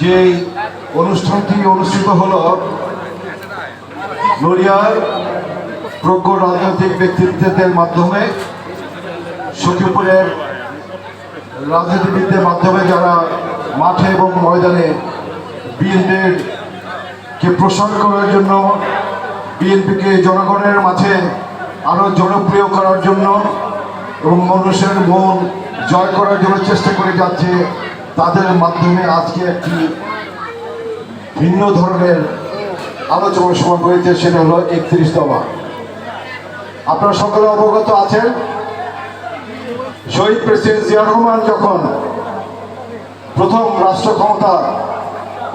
যে অনুষ্ঠানটি অনুষ্ঠিত হলো নড়িয়ার প্রজ্ঞ রাজনৈতিক ব্যক্তিত্বের মাধ্যমে, সখীপুরের রাজনীতিবিদদের মাধ্যমে যারা মাঠে এবং ময়দানে বিএনপির কে প্রসার করার জন্য, বিএনপিকে জনগণের মাঝে আরও জনপ্রিয় করার জন্য এবং মানুষের মন জয় করার জন্য চেষ্টা করে যাচ্ছে তাদের মাধ্যমে আজকে একটি ভিন্ন ধরনের আলোচনা সভা হয়েছে, সেটা হলো একত্রিশ দফা আপনারা সকলে অবগত আছেন? শহীদ প্রেসিডেন্ট জিয়া রহমান যখন প্রথম রাষ্ট্র ক্ষমতা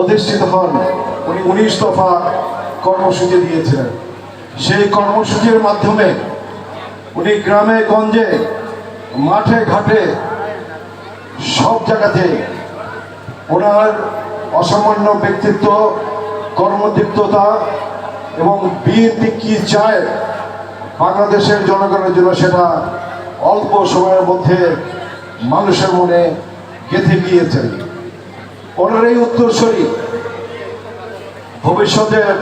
অধিষ্ঠিত হন, উনি উনিশ দফা কর্মসূচি দিয়েছিলেন। সেই কর্মসূচির মাধ্যমে উনি গ্রামে, গঞ্জে, মাঠে, ঘাটে সব জায়গাতে ওনার অসামান্য ব্যক্তিত্ব, কর্মদীপ্ততা এবং বিএনপি কি চায় বাংলাদেশের জনগণের জন্য সেটা অল্প সময়ের মধ্যে মানুষের মনে গেঁথে গিয়েছেন ওনার এই উত্তরসূরি ভবিষ্যতের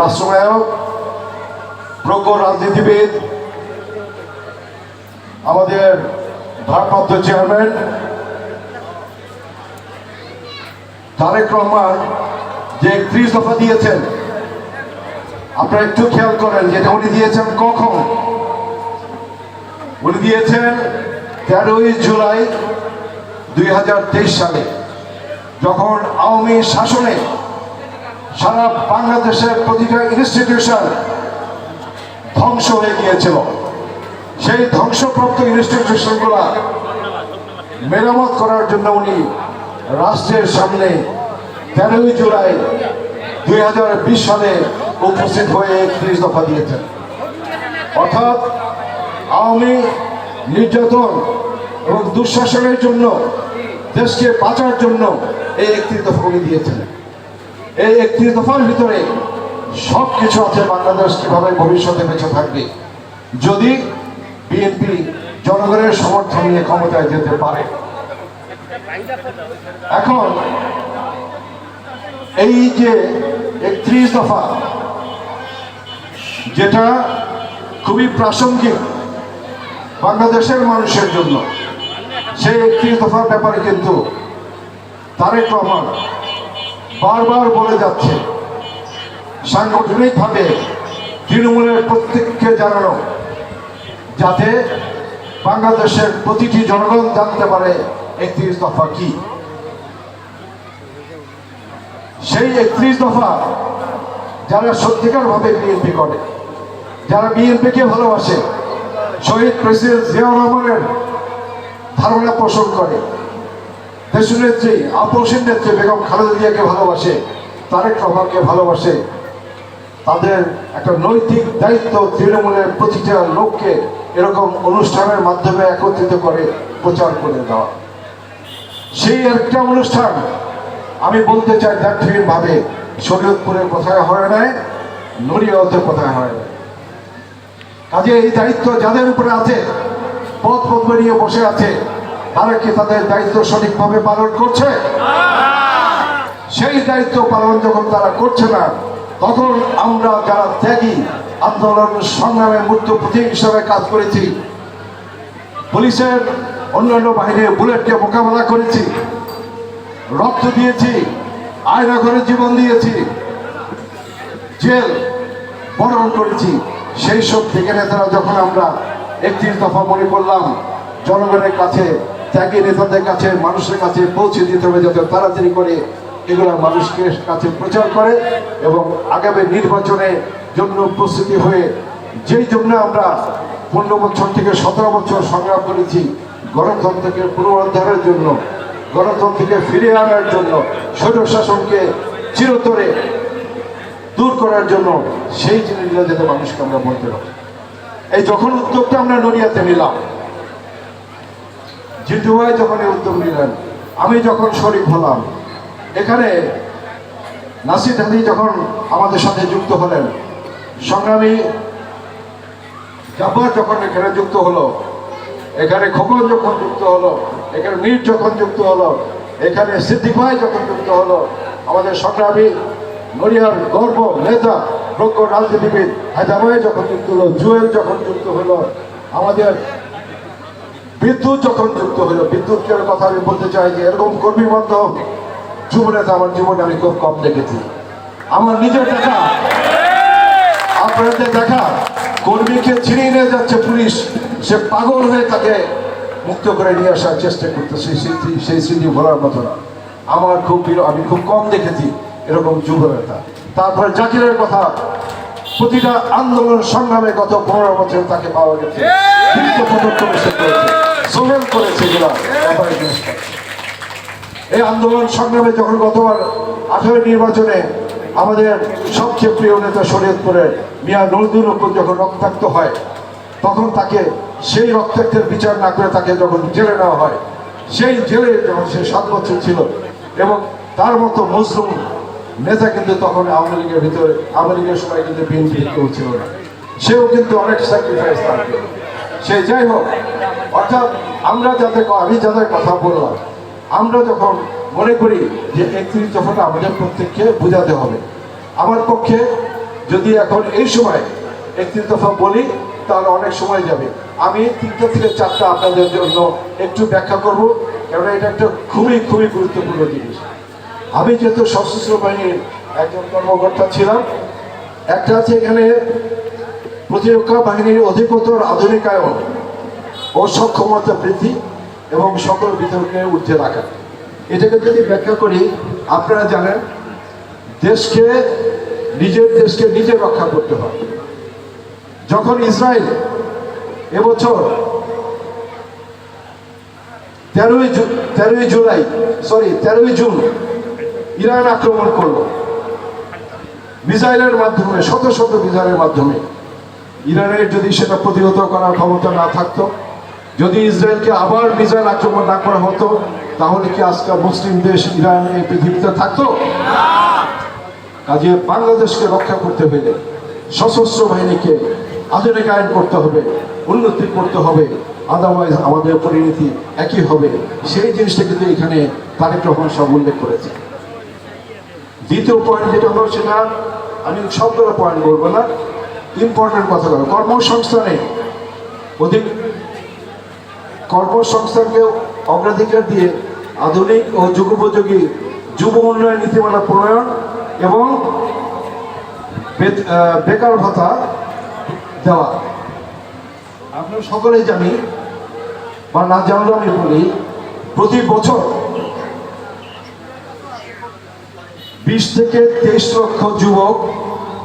রাষ্ট্রনায়ক, প্রজ্ঞ রাজনীতিবিদ, আমাদের ভারপ্রাপ্ত চেয়ারম্যান তারেক রহমান যে একত্রিশ দফা দিয়েছেন, আপনারা একটু খেয়াল করেন যেটা উনি দিয়েছেন কখন? উনি দিয়েছেন তেরোই জুলাই দুই হাজার তেইশ সালে, যখন আওয়ামী শাসনে সারা বাংলাদেশের প্রতিটা ইনস্টিটিউশন ধ্বংস হয়ে গিয়েছিল। সেই ধ্বংসপ্রাপ্ত ইনস্টিটিউশনগুলা মেরামত করার জন্য উনি রাষ্ট্রের সামনে তেরোই জুলাই দুই হাজার বিশ সালে উপস্থিত হয়ে একত্রিশ দফা দিয়েছেন। অর্থাৎ আওয়ামী নির্যাতন এবং দুঃশাসনের জন্য, দেশকে বাঁচার জন্য এই একত্রিশ দফা উনি দিয়েছেন। এই একত্রিশ দফার ভিতরে সব কিছু আছে বাংলাদেশ কীভাবে ভবিষ্যতে বেঁচে থাকবে। যদি বিএনপি জনগণের সমর্থন নিয়ে ক্ষমতায় যেতে পারে। এখন এই যে একত্রিশ দফা, যেটা খুবই প্রাসঙ্গিক বাংলাদেশের মানুষের জন্য, সেই একত্রিশ দফার ব্যাপারে কিন্তু তারেক রহমান বারবার বলে যাচ্ছে, সাংগঠনিকভাবে তৃণমূলের প্রত্যেককে জানানো, যাতে বাংলাদেশের প্রতিটি জনগণ জানতে পারে একত্রিশ দফা কি? সেই একত্রিশ দফা যারা সত্যিকারভাবে বিএনপি করে, যারা বিএনপিকে ভালোবাসে, শহীদ প্রেসিডেন্ট জিয়াউর রহমানের ধারণা পোষণ করে দেশনেত্রী আপসের নেত্রী বেগম খালেদা জিয়াকে ভালোবাসে, তারেক রহমানকে ভালোবাসে, তাদের একটা নৈতিক দায়িত্ব তৃণমূলের প্রতিটা লোককে এরকম অনুষ্ঠানের মাধ্যমে একত্রিত করে প্রচার করে দেওয়া। সেই একটা অনুষ্ঠান আমি বলতে চাই ভাবে শরীয়তপুরে কোথায় হয় নাই নড়িয়াতে কোথায় হয় নাই কাজে এই দায়িত্ব যাদের উপরে আছে, পথ পথ নিয়ে বসে আছে, তারা কি তাদের দায়িত্ব সঠিকভাবে পালন করছে? সেই দায়িত্ব পালন যখন তারা করছে না, তখন আমরা যারা ত্যাগী, আন্দোলন সংগ্রামে মৃত্যু প্রতীক হিসাবে কাজ করেছি, পুলিশের অন্যান্য বাহিনীর বুলেটকে মোকাবেলা করেছি। রক্ত দিয়েছি, আয়না ঘরে জীবন দিয়েছি। জেল বরণ করেছি। সেই সব থেকে নেতারা যখন আমরা একত্রিশ দফা মনে করলাম, জনগণের কাছে, ত্যাগী নেতাদের কাছে, মানুষের কাছে পৌঁছে দিতে হবে যাতে তাড়াতাড়ি করে এগুলো মানুষকে কাছে প্রচার করে এবং আগামী নির্বাচনের জন্য প্রস্তুতি হয়ে, যেই জন্য আমরা পনেরো বছর থেকে সতেরো বছর সংগ্রাম করেছি গণতন্ত্রকে পুনরুদ্ধারের জন্য, গণতন্ত্রকে ফিরিয়ে আনার জন্য স্বৈর শাসনকে চিরতরে দূর করার জন্য সেই জিনিসগুলো যাতে মানুষকে আমরা বলতে পারি। এই যখন উদ্যোগটা আমরা নড়িয়াতে নিলাম ভাই যখন এই উদ্যোগ নিলেন, আমি যখন শরিক হলাম, এখানে নাসির হাদি যখন আমাদের সাথে যুক্ত হলেন, সংগ্রামী জাফর যখন এখানে যুক্ত হলো এখানে খোকন যখন যুক্ত হলো, এখানে মীর যখন যুক্ত হলো, এখানে সিদ্দিক যখন যুক্ত হলো, আমাদের সংগ্রামী নড়িয়ার গর্ব নেতা, প্রজ্ঞ রাজনীতিবিদ হায়দ্রাবাদে যখন যুক্ত হলো, জুয়েল যখন যুক্ত হলো, আমাদের বিদ্যুৎ যখন যুক্ত হলো বিদ্যুতের কথা আমি বলতে চাই যে, এরকম কর্মী বান্ধব, যুব নেতা আমার জীবনে আমি খুব কম দেখেছি। আমার নিজের দেখা, আপনাদের দেখা, কর্মীকে ছিনিয়ে নিয়ে যাচ্ছে পুলিশ। সে পাগল হয়ে তাকে মুক্ত করে নিয়ে আসার চেষ্টা করতেছে সেই স্মৃতি সেই স্মৃতি ভোলার মতো না। আমার খুব আমি খুব কম দেখেছি এরকম যুব নেতা তারপরে জাকিরের কথা, প্রতিটা আন্দোলন সংগ্রামে গত পনেরো বছর তাকে পাওয়া গেছে। সোহেল করেছে। এই আন্দোলন সংগ্রামে যখন গতবার আঠারো নির্বাচনে আমাদের সবচেয়ে প্রিয় নেতা শরীয়তপুরের মিয়া নজরুল যখন রক্তাক্ত হয় তখন তাকে সেই রক্তাক্তের বিচার না করে তাকে যখন জেলে নেওয়া হয়, সেই জেলে যখন সে সাত বছর ছিল এবং তার মতো মুসলিম নেতা কিন্তু তখন আওয়ামী লীগের ভিতরে, আওয়ামী লীগের সময় কিন্তু বিএনপি কেউ ছিল না। সেও কিন্তু অনেক স্যাক্রিফাইস তার সে যাই হোক, অর্থাৎ আমরা ক- আমি যাদের কথা বললাম, আমরা যখন মনে করি যে একত্রিশ দফাটা আমাদের প্রত্যেককে বোঝাতে হবে, আমার পক্ষে যদি এখন এই সময় একত্রিশ দফা বলি তাহলে অনেক সময় যাবে। আমি তিনটা থেকে চারটা আপনাদের জন্য একটু ব্যাখ্যা করব কারণ এটা একটা খুবই খুবই গুরুত্বপূর্ণ জিনিস। আমি যেহেতু সশস্ত্র বাহিনীর একজন কর্মকর্তা ছিলাম, একটা আছে এখানে প্রতিরক্ষা বাহিনীর অধিকতর আধুনিকায়ন ও সক্ষমতা বৃদ্ধি এবং সকল বিতর্কে ঊর্ধ্বে রাখা। এটাকে যদি ব্যাখ্যা করি, আপনারা জানেন, দেশকে, নিজের দেশকে নিজে রক্ষা করতে হয়। যখন ইসরায়েল এবছর তেরোই তেরোই জুলাই সরি তেরোই জুন ইরান আক্রমণ করল। মিসাইলের মাধ্যমে শত শত মিসাইলের মাধ্যমে। ইরানের যদি সেটা প্রতিহত করার ক্ষমতা না থাকতো যদি ইসরায়েলকে আবার মিসাইল আক্রমণ না করা হতো তাহলে কি আজকে মুসলিম দেশ ইরান এই পৃথিবীতে থাকতো? কাজে বাংলাদেশকে রক্ষা করতে হলে সশস্ত্র বাহিনীকে আধুনিকায়ন করতে হবে, উন্নতি করতে হবে আদারওয়াইজ আমাদের পরিণতি একই হবে। সেই জিনিসটা কিন্তু এখানে তারেক রহমান সব উল্লেখ করেছে দ্বিতীয় পয়েন্ট যেটা হলো সেটা, আমি সবগুলো পয়েন্ট বলব না ইম্পর্টেন্ট কথা বলব কর্মসংস্থানে অধিক কর্মসংস্থানকে অগ্রাধিকার দিয়ে আধুনিক ও যুগোপযোগী যুব উন্নয়ন নীতিমালা প্রণয়ন এবং বেকার ভাতা দেওয়া। আমরা সকলেই জানি, বা না জানলে আমি বলি, প্রতি বছর বিশ থেকে তেইশ লক্ষ যুবক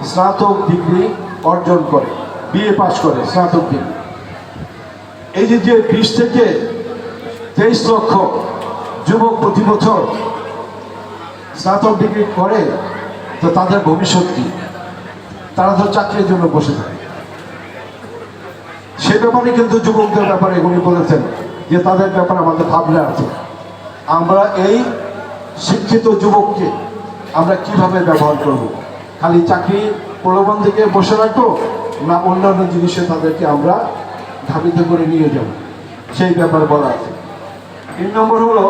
স্নাতক ডিগ্রি অর্জন করে, বিএ পাশ করে স্নাতক ডিগ্রি। এই যে যে বিশ থেকে তেইশ লক্ষ যুবক প্রতি বছর স্নাতক ডিগ্রি করে, তো তাদের ভবিষ্যৎ কি? তারা তো চাকরির জন্য বসে থাকে। সে ব্যাপারে কিন্তু যুবকদের ব্যাপারে উনি বলেছেন যে তাদের ব্যাপারে আমাদের ভাবনা আছে। আমরা এই শিক্ষিত যুবককে আমরা কীভাবে ব্যবহার করব? খালি চাকরি প্রলোভন থেকে বসে রাখব না অন্যান্য জিনিসে তাদেরকে আমরা ধাবিত করে নিয়ে যাব? সেই ব্যাপার বলা আছে। তিন নম্বর হলো,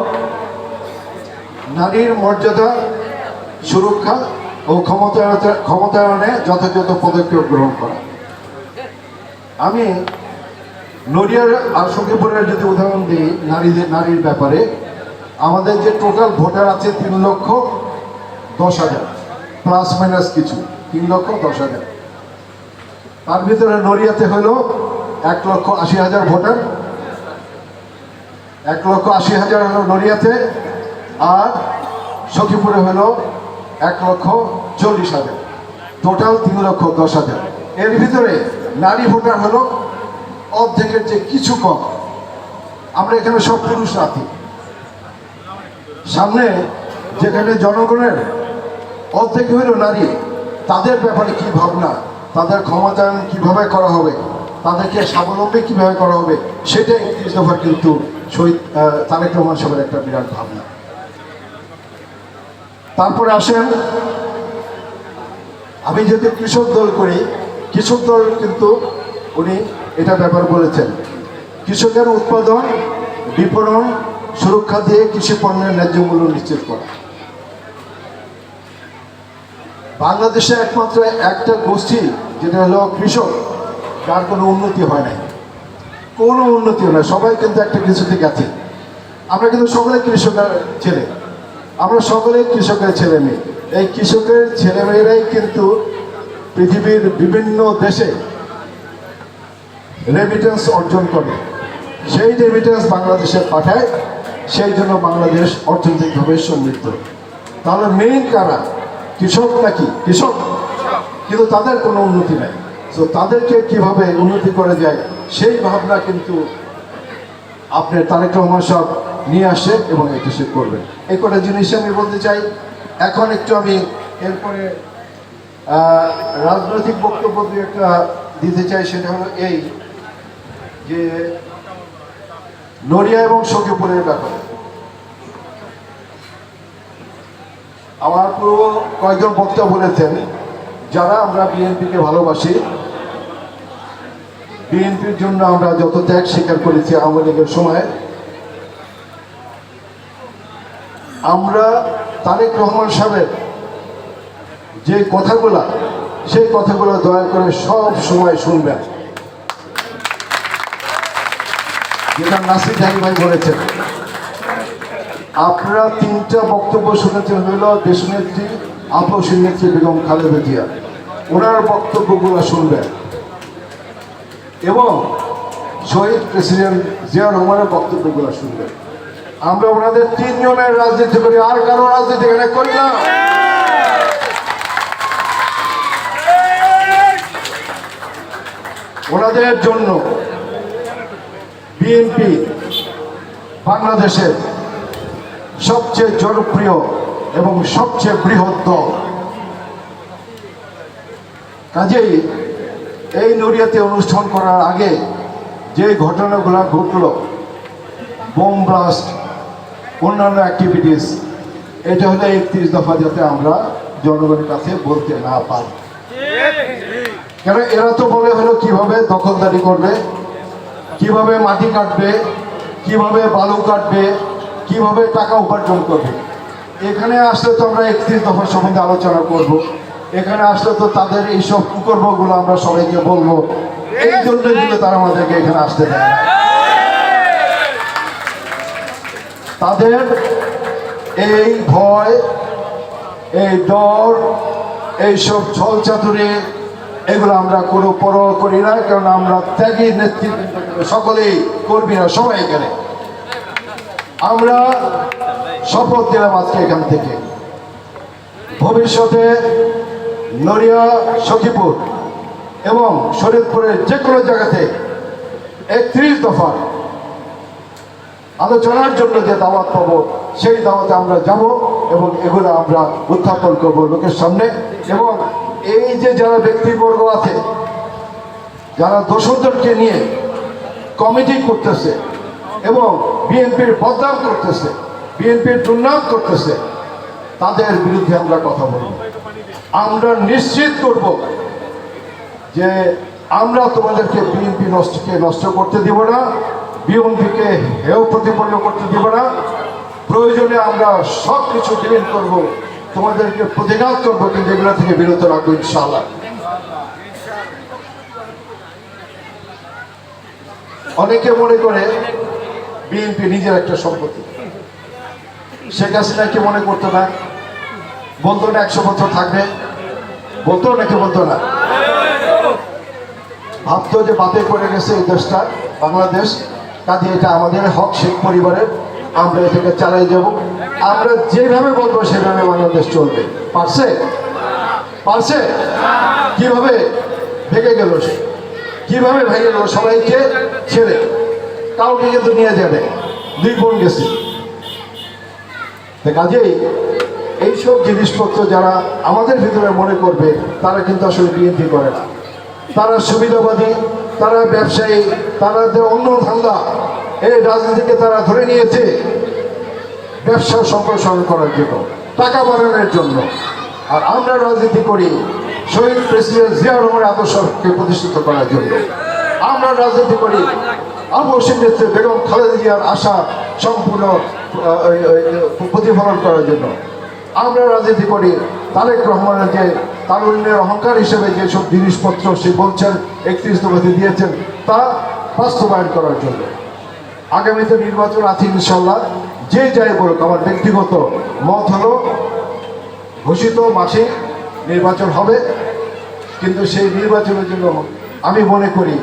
নারীর মর্যাদা, সুরক্ষা ও ক্ষমতায়ন ক্ষমতায়নে যথাযথ পদক্ষেপ গ্রহণ করা। আমি নড়িয়ার আর সখীপুরের যদি উদাহরণ দিই, নারীদের, নারীর ব্যাপারে, আমাদের যে টোটাল ভোটার আছে তিন লক্ষ দশ হাজার প্লাস মাইনাস কিছু, তিন লক্ষ দশ হাজার। তার ভিতরে নড়িয়াতে হলো এক লক্ষ আশি হাজার ভোটার, এক লক্ষ আশি হাজার হলো নড়িয়াতে, আর সখীপুরে হলো এক লক্ষ চল্লিশ হাজার টোটাল তিন লক্ষ দশ হাজার। এর ভিতরে নারী ভোটার হলো অর্ধেকের যে কিছু কম। আমরা এখানে সব পুরুষ আছি সামনে যেখানে জনগণের অর্ধেক হইল নারী, তাদের ব্যাপারে কি ভাবনা, তাদের ক্ষমতায়ন কীভাবে করা হবে, তাদেরকে স্বাবলম্বী কীভাবে করা হবে সেটা একত্রিশ দফার কিন্তু শহীদ তারেক রহমান সাহেবের একটা বিরাট ভাবনা। তারপরে আসেন, আমি যদি কৃষক দল করি, কৃষক দল কিন্তু উনি এটা ব্যাপার বলেছেন। কৃষকের উৎপাদন, বিপণন, সুরক্ষা দিয়ে কৃষি পণ্যের ন্যায্য মূল্য নিশ্চিত করা। বাংলাদেশে একমাত্র একটা গোষ্ঠী, যেটা হলো কৃষক, যার কোনো উন্নতি হয় নাই। কোনো উন্নতি হয় না সবাই কিন্তু একটা কিছুতে গেছে। আমরা কিন্তু সকলে কৃষকের ছেলে। আমরা সকলে কৃষকের ছেলে মেয়ে। এই কৃষকের ছেলেমেয়েরাই কিন্তু পৃথিবীর বিভিন্ন দেশে রেমিটেন্স অর্জন করে। সেই রেমিটেন্স বাংলাদেশে পাঠায়, সেই জন্য বাংলাদেশ অর্থনৈতিকভাবে সমৃদ্ধ। তাহলে মেইন কারা? কৃষক নাকি? কৃষক। কিন্তু তাদের কোনো উন্নতি নাই। তো তাদেরকে কীভাবে উন্নতি করা যায়, সেই ভাবনা কিন্তু আপনার তারেক রহমান সব নিয়ে আসে এবং এটা সে করবে এই কটা জিনিস আমি বলতে চাই। এখন একটু আমি এরপরে রাজনৈতিক বক্তব্য একটা দিতে চাই, সেটা হলো এই যে নড়িয়া এবং সখীপুরের ব্যাপারে। আমার পুরো কয়েকজন বক্তা বলেছেন, যারা আমরা বিএনপিকে ভালোবাসি, বিএনপির জন্য আমরা যত ত্যাগ স্বীকার করেছি আওয়ামী লীগের সময়, আমরা তারেক রহমান সাহেবের যে কথাগুলা, সেই কথাগুলো দয়া করে সব সময় শুনবেন। যেটা নাসির জাহি ভাই বলেছেন। আপনারা তিনটা বক্তব্য শুনেছেন হইল দেশনেত্রী আপসী নেত্রী বেগম খালেদা জিয়া, ওনার বক্তব্যগুলো শুনবেন। এবং শহীদ প্রেসিডেন্ট জিয়া রহমানের বক্তব্যগুলো শুনবেন। আমরা ওনাদের তিনজনের রাজনীতি করি, আর কারও রাজনীতি এখানে করি না। ওনাদের জন্য বিএনপি বাংলাদেশের সবচেয়ে জনপ্রিয় এবং সবচেয়ে বৃহৎ দল। কাজেই এই নড়িয়াতে অনুষ্ঠান করার আগে যে ঘটনাগুলো ঘটল বোম ব্লাস্ট অন্যান্য অ্যাক্টিভিটিস এটা হলো একত্রিশ দফা যাতে আমরা জনগণের কাছে বলতে না পারি। কেন এরা তো বলে হলো কীভাবে দখলদারি করবে? কীভাবে মাটি কাটবে, কীভাবে বালু কাটবে, কীভাবে টাকা উপার্জন করবে। এখানে আসলে তো আমরা একত্রিশ দফার সম্বন্ধে আলোচনা করব। এখানে আসলে তো তাদের এইসব কুকর্মগুলো আমরা সবাইকে বলব। এই জন্য কিন্তু তারা আমাদেরকে এখানে আসতে দেয় তাদের এই ভয়, এই ডর, এইসব ছল চাতুরি এগুলো আমরা কোনো পরোয়া করি না, কারণ আমরা ত্যাগী নেতৃত্ব সকলেই কর্মীরা সবাই এখানে। আমরা শপথ দিলাম আজকে এখান থেকে। ভবিষ্যতে নড়িয়া, সখীপুর এবং শরীরপুরের যে কোনো জায়গাতে একত্রিশ দফা আলোচনার জন্য যে দাওয়াত পাবো, সেই দাওয়াতে আমরা যাব এবং এগুলো আমরা উত্থাপন করব লোকের সামনে। এবং এই যে যারা ব্যক্তিবর্গ আছে, যারা দোষদেরকে নিয়ে কমিটি করতেছে এবং বিএনপির বদনাম করতেছে, বিএনপির দুর্নাম করতেছে, তাদের বিরুদ্ধে আমরা কথা বলব। আমরা নিশ্চিত করব যে আমরা তোমাদেরকে বিএনপি নষ্টকে নষ্ট করতে দিব না, বিএনপিকে হেয় প্রতিপন্ন করতে দিব না। প্রয়োজনে আমরা সব কিছু ডিলিট করব, তোমাদেরকে প্রতিঘাত করব, কিন্তু এগুলো থেকে বিরত রাখব ইনশাআল্লাহ। অনেকে মনে করে বিএনপি নিজের একটা সম্পত্তি। শেখ হাসিনা কি মনে করতো না? বলতো না একশো বছর থাকবে? বলতো নাকি বলতো না? ভাবতো যে বাতে করে গেছে এই দেশটা, বাংলাদেশ। কাজে এটা আমাদের হক, শেখ পরিবারের। আমরা এটাকে চালাই যাব আমরা যেভাবে বলব সেভাবে বাংলাদেশ চলবে। পারছে? পারছে? কীভাবে? ভেঙে গেল সে। কীভাবে গেল সবাইকে ছেড়ে কাউকে কিন্তু নিয়ে যাবে? দুই বোন গেছে। কাজেই এইসব জিনিসপত্র যারা আমাদের ভিতরে মনে করবে, তারা কিন্তু আসলে বিএনপি করে না। তারা সুবিধাবাদী, তারা ব্যবসায়ী, তারা যে অন্য ধান্দা, এই রাজনীতিকে তারা ধরে নিয়েছে ব্যবসা সম্প্রসারণ করার জন্য, টাকা বাড়ানোর জন্য। আর আমরা রাজনীতি করি শহীদ প্রেসিডেন্ট জিয়া রহমানের আদর্শকে প্রতিষ্ঠিত করার জন্য। আমরা রাজনীতি করি। আবু নেতৃত্বে বেগম খালেদা জিয়ার আশা সম্পূর্ণ প্রতিফলন করার জন্য। আমরা রাজনীতি করি। তারেক রহমানের যে তারুণ্যের অহংকার হিসেবে যেসব জিনিসপত্র সে বলছেন, একত্রিশ দফাতে দিয়েছেন, তা বাস্তবায়ন করার জন্য। আগামীতে নির্বাচন আছে ইনশাল্লাহ যে যাই বলুক, আমার ব্যক্তিগত মত হলো, ঘোষিত মাসে নির্বাচন হবে, কিন্তু সেই নির্বাচনের জন্য আমি মনে করি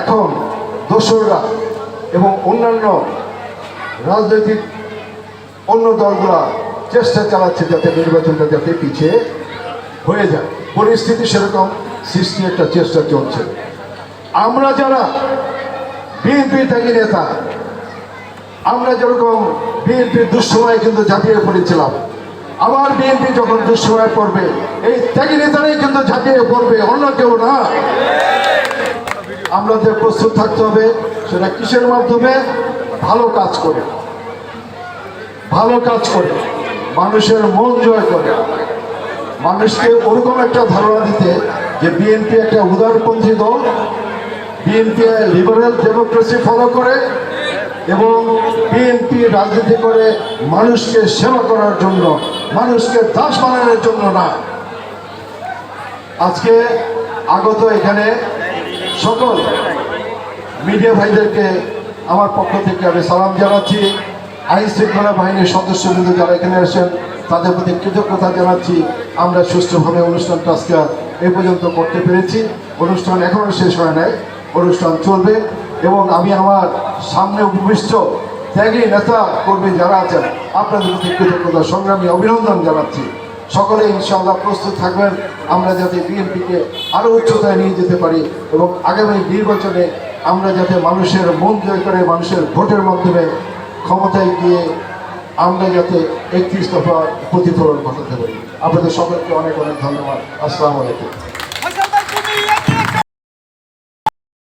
এখন দোসররা এবং অন্যান্য রাজনৈতিক অন্য দলগুলা চেষ্টা চালাচ্ছে যাতে নির্বাচনটা যাতে পিছিয়ে হয়ে যায়। পরিস্থিতি সেরকম সৃষ্টি একটা চেষ্টা চলছে। আমরা যারা বিএনপি থাকি নেতা, আমরা যেরকম বিএনপির দুঃসময়ে কিন্তু ঝাঁপিয়ে পড়েছিলাম আবার বিএনপি যখন দুঃসময়ে পড়বে এই ত্যাগী নেতারাই কিন্তু ঝাঁপিয়ে পড়বে, অন্য কেউ না। আমাদের প্রস্তুত থাকতে হবে, সেটা কিসের মাধ্যমে? ভালো কাজ করে। ভালো কাজ করে। মানুষের মন জয় করে। মানুষকে ওরকম একটা ধারণা দিতে যে বিএনপি একটা উদারপন্থী দল বিএনপি লিবারেল ডেমোক্রেসি ফলো করে, এবং বিএনপি রাজনীতি করে মানুষকে সেবা করার জন্য মানুষকে দাস বানানোর জন্য না আজকে আগত এখানে সকল মিডিয়া ভাইদেরকে আমার পক্ষ থেকে আমি সালাম জানাচ্ছি। আইন শৃঙ্খলা বাহিনীর সদস্যবৃন্দ যারা এখানে আসেন তাদের প্রতি কৃতজ্ঞতা জানাচ্ছি। আমরা সুষ্ঠুভাবে অনুষ্ঠানটা আজকে এ পর্যন্ত করতে পেরেছি। অনুষ্ঠান এখনও শেষ হয় নাই, অনুষ্ঠান চলবে এবং আমি আমার সামনে উপবিষ্ট ত্যাগী নেতা কর্মী যারা আছেন, আপনাদের প্রতি কৃতজ্ঞতা, সংগ্রামী অভিনন্দন জানাচ্ছি। সকলে ইনশাআল্লাহ প্রস্তুত থাকবেন। আমরা যাতে বিএনপিকে আরও উচ্চতায় নিয়ে যেতে পারি এবং আগামী নির্বাচনে আমরা যাতে মানুষের মন জয় করে মানুষের ভোটের মাধ্যমে ক্ষমতায় গিয়ে আমরা যাতে একত্রিশ দফা প্রতিফলন ঘটাতে পারি। আপনাদের সকলকে অনেক অনেক ধন্যবাদ। আসসালামু আলাইকুম।